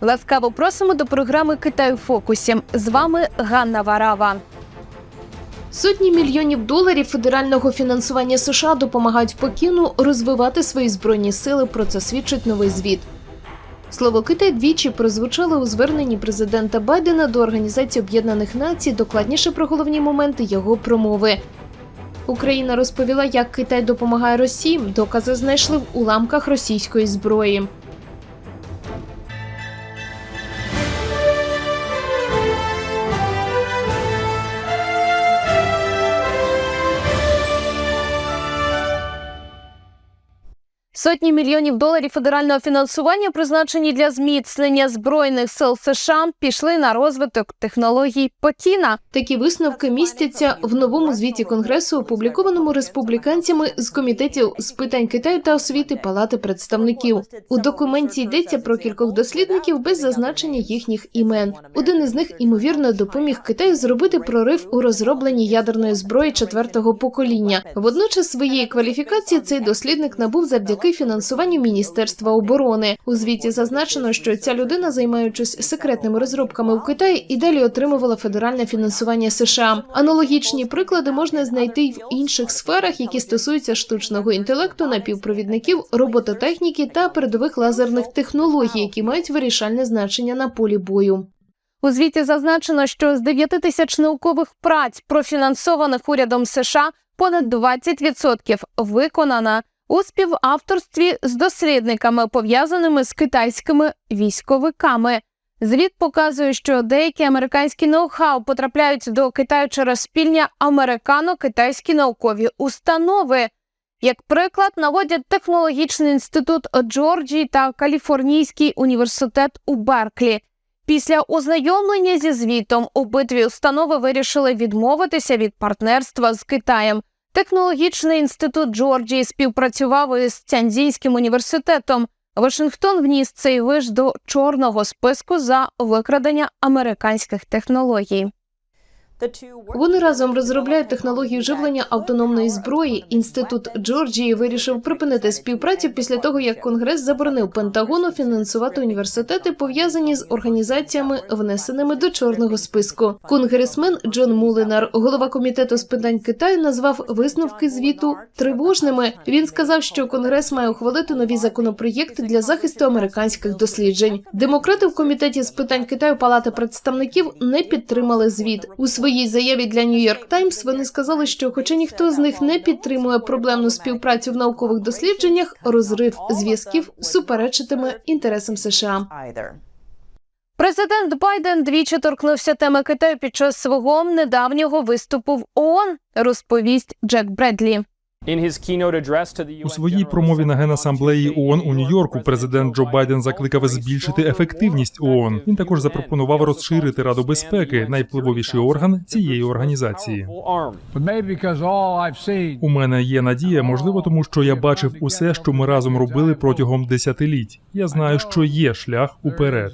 Ласкаво просимо до програми Китай у фокусі. З вами Ганна Варава. Сотні мільйонів доларів федерального фінансування США допомагають Пекіну розвивати свої збройні сили. Про це свідчить новий звіт. Слово Китай двічі прозвучало у зверненні президента Байдена до Організації Об'єднаних Націй, докладніше про головні моменти його промови. Україна розповіла, як Китай допомагає Росії. Докази знайшли в уламках російської зброї. Сотні мільйонів доларів федерального фінансування, призначені для зміцнення збройних сил США, пішли на розвиток технологій Пекіна. Такі висновки містяться в новому звіті конгресу, опублікованому республіканцями з комітетів з питань Китаю та освіти Палати представників. У документі йдеться про кількох дослідників без зазначення їхніх імен. Один із них ймовірно допоміг Китаю зробити прорив у розробленні ядерної зброї четвертого покоління. Водночас своєї кваліфікації цей дослідник набув завдяки фінансуванню Міністерства оборони. У звіті зазначено, що ця людина, займаючись секретними розробками у Китаї, і далі отримувала федеральне фінансування США. Аналогічні приклади можна знайти й в інших сферах, які стосуються штучного інтелекту, напівпровідників, робототехніки та передових лазерних технологій, які мають вирішальне значення на полі бою. У звіті зазначено, що з 9 тисяч наукових праць, профінансованих урядом США, понад 20% виконана у співавторстві з дослідниками, пов'язаними з китайськими військовиками. Звіт показує, що деякі американські ноу-хау потрапляють до Китаю через спільні американо-китайські наукові установи. Як приклад, наводять технологічний інститут Джорджії та Каліфорнійський університет у Берклі. Після ознайомлення зі звітом обидві установи вирішили відмовитися від партнерства з Китаєм. Технологічний інститут Джорджії співпрацював із Цянзійським університетом. Вашингтон вніс цей виш до чорного списку за викрадення американських технологій. Вони разом розробляють технологію живлення автономної зброї. Інститут Джорджії вирішив припинити співпрацю після того, як Конгрес заборонив Пентагону фінансувати університети, пов'язані з організаціями, внесеними до чорного списку. Конгресмен Джон Мулинар, голова комітету з питань Китаю, назвав висновки звіту тривожними. Він сказав, що Конгрес має ухвалити нові законопроєкти для захисту американських досліджень. Демократи в комітеті з питань Китаю Палати представників не підтримали звіт у своїй заяві для Нью-Йорк Таймс вони сказали, що, хоча ніхто з них не підтримує проблемну співпрацю в наукових дослідженнях, розрив зв'язків суперечитиме інтересам США. Президент Байден двічі торкнувся теми Китаю під час свого недавнього виступу в ООН, розповість Джек Бредлі. У своїй промові на генасамблеї ООН у Нью-Йорку президент Джо Байден закликав збільшити ефективність ООН. Він також запропонував розширити Раду безпеки, найвпливовіший орган цієї організації. У мене є надія, можливо, тому що я бачив усе, що ми разом робили протягом десятиліть. Я знаю, що є шлях уперед.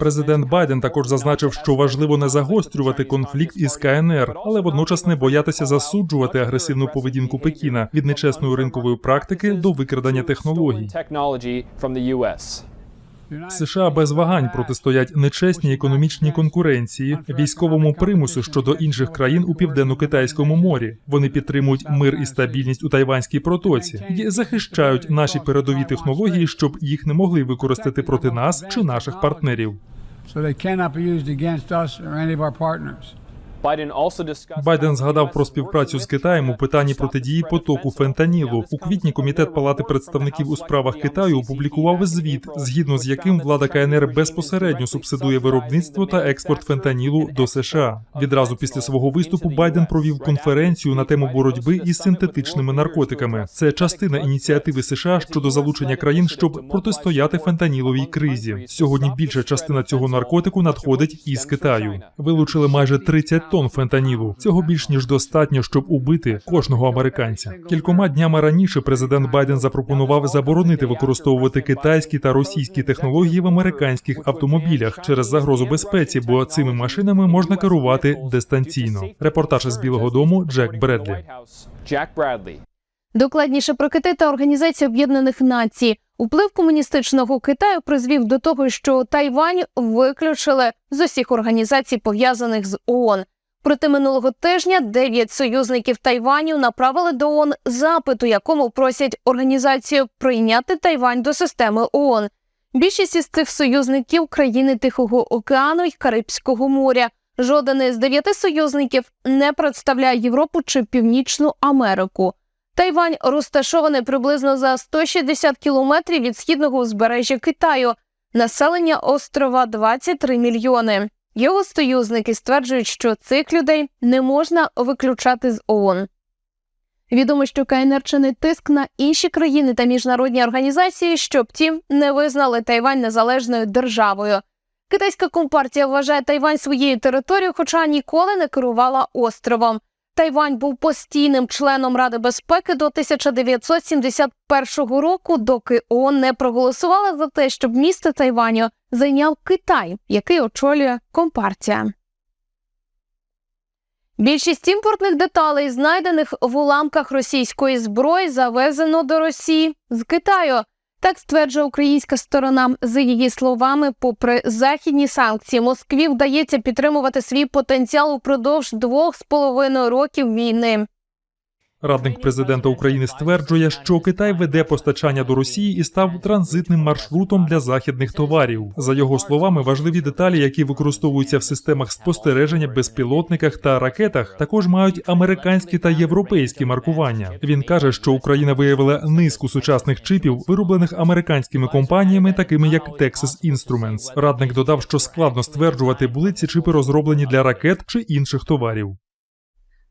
Президент Байден також зазначив, що важливо не загострювати конфлікт із КНР, але водночас не боятися засуджувати агресивну поведінку Пекіна від нечесної ринкової практики до викрадення технологій. США без вагань протистоять нечесній економічній конкуренції, військовому примусу щодо інших країн у південно-китайському морі. Вони підтримують мир і стабільність у Тайванській протоці і захищають наші передові технології, щоб їх не могли використати проти нас чи наших партнерів. so. Байден згадав про співпрацю з Китаєм у питанні протидії потоку фентанілу. У квітні комітет Палати представників у справах Китаю опублікував звіт, згідно з яким влада КНР безпосередньо субсидує виробництво та експорт фентанілу до США. Відразу після свого виступу Байден провів конференцію на тему боротьби із синтетичними наркотиками. Це частина ініціативи США щодо залучення країн, щоб протистояти фентаніловій кризі. Сьогодні більша частина цього наркотику надходить із Китаю. Вилучили майже 30 тонн фентанілу. Цього більш ніж достатньо, щоб убити кожного американця. Кількома днями раніше президент Байден запропонував заборонити використовувати китайські та російські технології в американських автомобілях через загрозу безпеці, бо цими машинами можна керувати дистанційно. Репортаж із Білого Дому Джек Бредлі. Докладніше про Китай та Організацію Об'єднаних Націй. Вплив комуністичного Китаю призвів до того, що Тайвань виключили з усіх організацій, пов'язаних з ООН. Проте минулого тижня дев'ять союзників Тайваню направили до ООН запит, у якому просять організацію прийняти Тайвань до системи ООН. Більшість із цих союзників країни Тихого океану й Карибського моря. Жоден із дев'яти союзників не представляє Європу чи Північну Америку. Тайвань розташований приблизно за 160 кілометрів від східного узбережжя Китаю. Населення острова 23 мільйони. Його союзники стверджують, що цих людей не можна виключати з ООН. Відомо, що КНР чинить тиск на інші країни та міжнародні організації, щоб ті не визнали Тайвань незалежною державою. Китайська компартія вважає Тайвань своєю територією, хоча ніколи не керувала островом. Тайвань був постійним членом Ради безпеки до 1971 року, доки ООН не проголосувала за те, щоб місце Тайваню зайняв Китай, який очолює компартія. Більшість імпортних деталей, знайдених в уламках російської зброї, завезено до Росії з Китаю. Так стверджує українська сторона. За її словами, попри західні санкції, Москві вдається підтримувати свій потенціал упродовж двох з половиною років війни. Радник президента України стверджує, що Китай веде постачання до Росії і став транзитним маршрутом для західних товарів. За його словами, важливі деталі, які використовуються в системах спостереження, безпілотниках та ракетах, також мають американські та європейські маркування. Він каже, що Україна виявила низку сучасних чипів, вироблених американськими компаніями, такими як Texas Instruments. Радник додав, що складно стверджувати, були ці чипи розроблені для ракет чи інших товарів.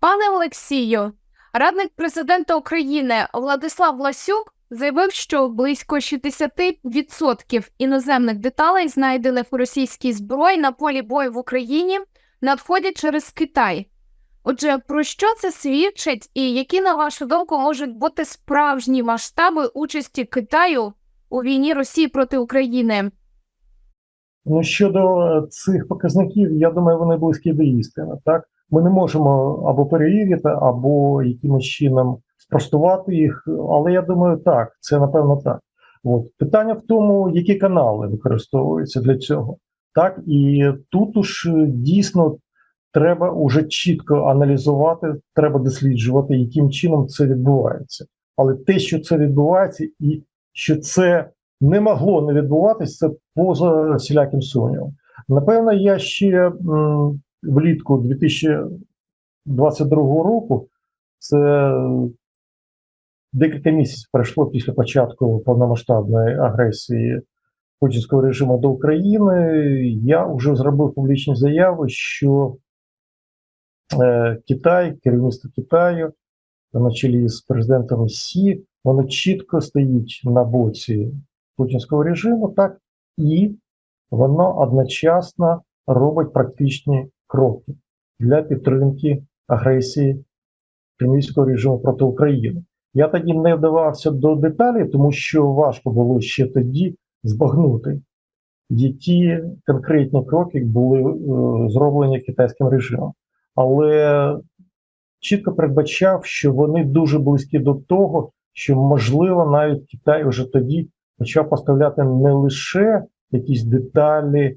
Пане Олексію, радник президента України Владислав Ласюк заявив, що близько 60% іноземних деталей, знайдених у російській зброї на полі бою в Україні, надходять через Китай. Отже, про що це свідчить, і які, на вашу думку, можуть бути справжні масштаби участі Китаю у війні Росії проти України? Ну, щодо е, цих показників, я думаю, вони близькі до істини. Так, ми не можемо або перевірити, або якимось чином спростувати їх. Але я думаю, так, це напевно так. От питання в тому, які канали використовуються для цього. Так, і тут уж е, дійсно треба уже чітко аналізувати, треба досліджувати, яким чином це відбувається. Але те, що це відбувається, і що це не могло не відбуватися, це поза всіляким сумнівом. Напевно, я ще влітку 2022 року, це декілька місяців пройшло після початку повномасштабної агресії путінського режиму до України. Я вже зробив публічні заяви, що е, Китай, керівництво Китаю на чолі з президентом Росії, воно чітко стоїть на боці путінського режиму, так і воно одночасно робить практичні кроки для підтримки агресії кремлівського режиму проти України. Я тоді не вдавався до деталей, тому що важко було ще тоді збагнути, які конкретні кроки були е, зроблені китайським режимом. Але чітко передбачав, що вони дуже близькі до того, що можливо навіть Китай вже тоді почав поставляти не лише якісь деталі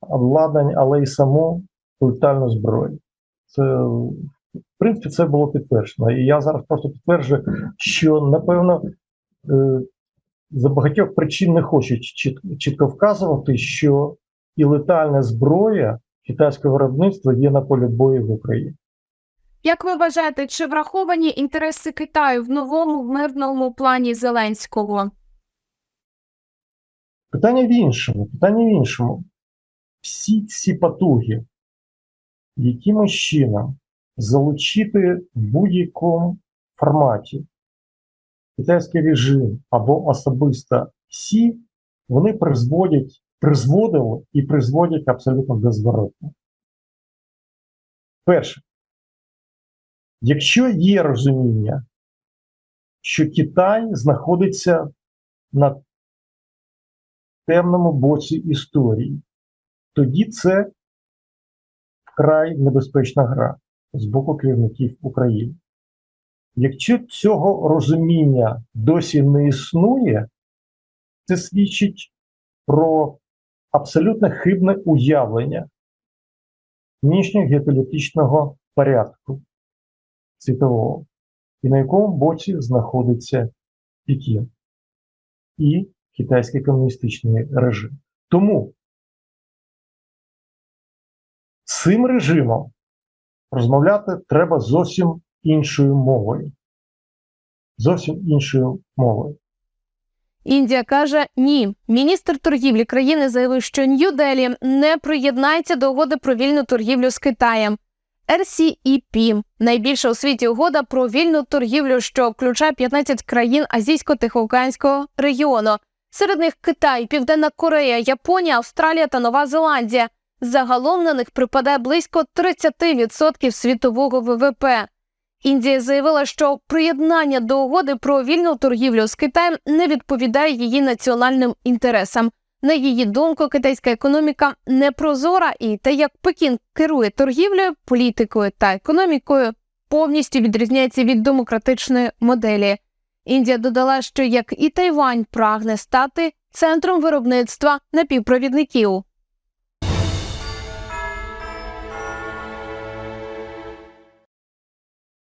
обладнання, але й саму летальну зброю. Це, в принципі, це було підтверджено. І я зараз просто підтверджую, що напевно е, за багатьох причин не хочу чітко вказувати, що і летальна зброя китайського виробництва є на полі бою в Україні. Як ви вважаєте, чи враховані інтереси Китаю в новому мирному плані Зеленського? Питання в іншому. Питання в іншому. Всі ці потуги, якимось чином залучити в будь-якому форматі китайський режим або особисто Сі, вони призводять, призводили і призводять абсолютно до зворотного. Перше, якщо є розуміння, що Китай знаходиться на темному боці історії, тоді це вкрай небезпечна гра з боку керівників України. Якщо цього розуміння досі не існує, Це свідчить про абсолютно хибне уявлення нинішнього геополітичного порядку світового, і на якому боці знаходиться Пекін і китайський комуністичний режим. Тому цим режимом розмовляти треба зовсім іншою мовою. Зовсім іншою мовою. Індія каже ні. Міністр торгівлі країни заявив, що Нью-Делі не приєднається до угоди про вільну торгівлю з Китаєм. RCEP – найбільша у світі угода про вільну торгівлю, що включає 15 країн Азійсько-Тихоокеанського регіону. Серед них Китай, Південна Корея, Японія, Австралія та Нова Зеландія. Загалом на них припадає близько 30% світового ВВП. Індія заявила, що приєднання до угоди про вільну торгівлю з Китаєм не відповідає її національним інтересам. На її думку, китайська економіка непрозора, і те, як Пекін керує торгівлею, політикою та економікою, повністю відрізняється від демократичної моделі. Індія додала, що як і Тайвань прагне стати центром виробництва напівпровідників.